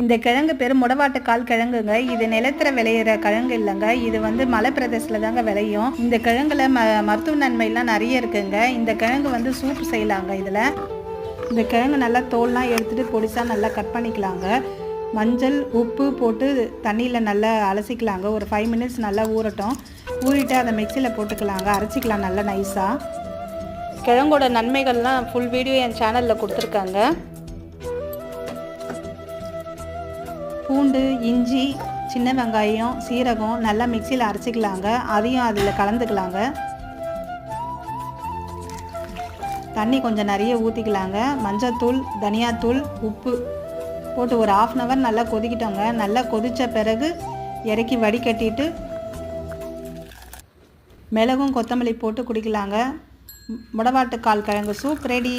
இந்த கிழங்கு பேர் முடவாட்டுக்கால் கிழங்குங்க. இது நிலத்துல விளையிற கிழங்கு இல்லைங்க. இது வந்து மலை பிரதேசத்தில் தாங்க விளையும். இந்த கிழங்குல ம மருத்துவ நன்மைலாம் நிறைய இருக்குங்க. இந்த கிழங்கு வந்து சூப் செய்யலாங்க இதில். இந்த கிழங்கு நல்லா தோல்லாம் எடுத்துட்டு பொடிசா நல்லா கட் பண்ணிக்கலாங்க. மஞ்சள் உப்பு போட்டு தண்ணியில் நல்லா அலசிக்கலாங்க. ஒரு ஃபைவ் மினிட்ஸ் நல்லா ஊறட்டும். ஊறிட்டு அதை மிக்சியில் போட்டுக்கலாங்க. அரைச்சிக்கலாம் நல்லா நைஸாக கிழங்கோட நன்மைகள்லாம் ஃபுல் வீடியோ என் சேனலில் கொடுத்துருக்காங்க. பூண்டு இஞ்சி சின்ன வெங்காயம் சீரகம் நல்லா மிக்சியில் அரைச்சிக்கலாங்க. அதையும் அதில் கலந்துக்கலாங்க. தண்ணி கொஞ்சம் நிறைய ஊற்றிக்கலாங்க மஞ்சத்தூள் தனியாத்தூள் உப்பு போட்டு ஒரு ஆஃப் அன் ஹவர் நல்லா கொதிக்கிட்டோங்க. நல்லா கொதித்த பிறகு இறக்கி வடிகட்டிட்டு மிளகும் கொத்தமல்லி போட்டு குடிக்கலாங்க. முடவாட்டுக்கால் கிழங்கு சூப் ரெடி